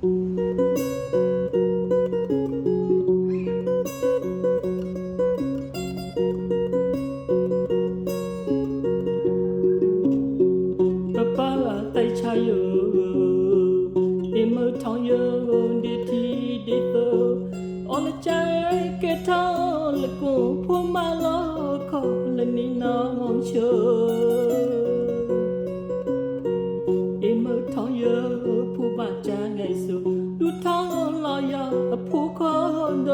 ပပလာတိုက်ချယဒီမထောင်ယဒီတီဒီတိုအလချာကထော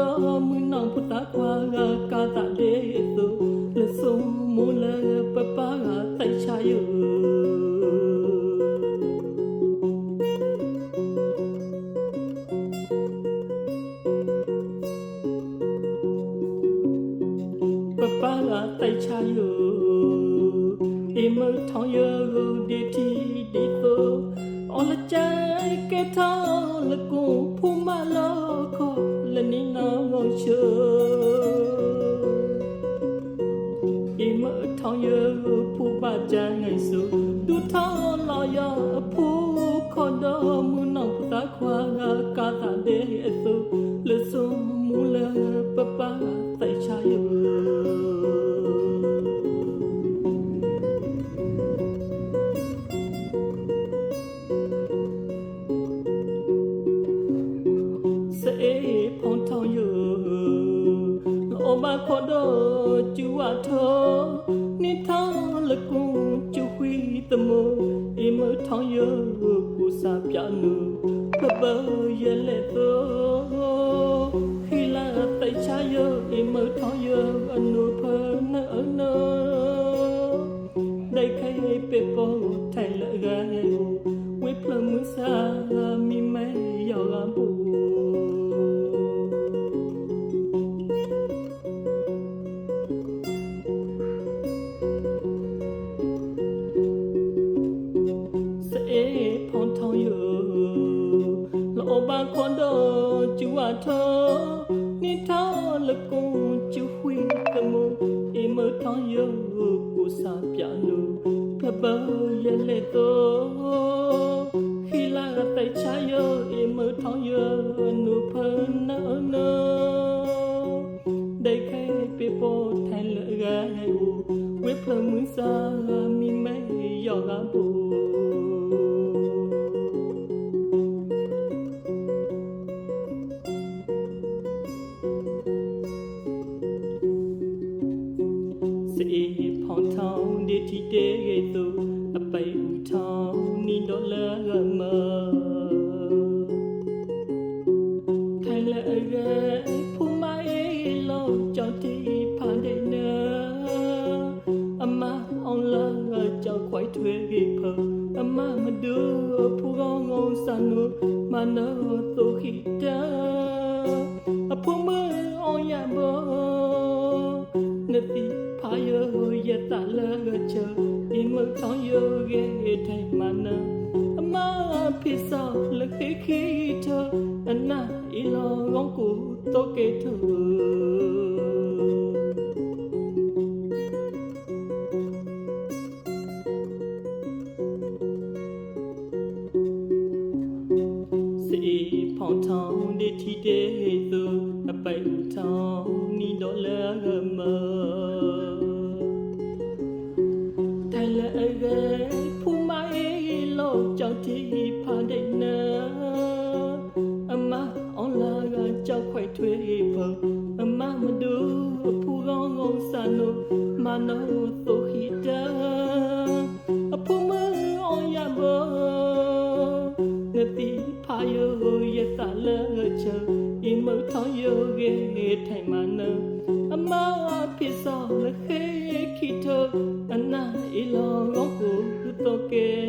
တော်မနောင်ပတကွာကာတာဒေတုလဆုံမူလပပလာတိုက်ချယပပလာတိုက်ချယအမထောင်ယဒီတီဒီတိုအလချာကထော လကိုဖူမလောခေါ်လနီနောင်ချိုအမထောင်ယဖူပါချာငိုင်စုဒူထောင်းလာယအဖူခေါ်တော်မူနောင်ပတာခွာကာတာတဲ့အစု မခေါ်တော့ကျူဝါထောနိထောင်းလကုကျူဝီတမောအိမထောင်းယောကိုစာပြနုပပရလက်တော့ခီလာတိုက်ချယောအိမထောင်းယောအနုဖနအနုဒိုက်ခဲပေပေါ်ထိုင်လကဲဝိပလမစာမိမဲယောဂဘူ ခွန်တော်ကျူဝါထောနိထောလကုံကျူဝီကမုံအမထောင်ယောကိုစာပြလုဖဘလဲလဲတော့ခီလာတိုက်ချာယောအမထောင်ယောနုဖနောနောဒိုက်ခဲပေပေါ်ထိုင်လရဲဝေဖလမှုစာမိမဲယောဂဘူ စေဖောင်းထောင်းဒီတီတဲရဲ့သူအပိတ်ဦးထောင်းနီဒေါ်လာမထိုင်လာရဲဖူမိုင်းလောကြောင့်တီဖန်တဲ့နာအမအောင်လာကြောင့်ခွိုက်ထွေးပြီးဖအမမဒူဖူကောင်းကောင်းစနုမနောတုခိတာအဖူမအောင်ရမောနတိ ဖာယောယတလချေဒီမထောင်းယောဂေထိုင်မနအမဖိစောလခေခိထအနာအီလောငောကိုတောကေထစေဖောင်းထောင်းဒီတီတေသူ ကြောင့်တီဖာဒိနာအမအွန်လာကကြောက်ခွိုက်ထွေးဖို့အမမဒူဖူကောင်းကောင်းစနုမနောသုခိတာအဖူမအောင်ရမောနတိဖာယောယတလချေအမထောင်းယောဂေထိုင်မနအမဖိစောလခေခိတအနာအီလောကိုတောကေ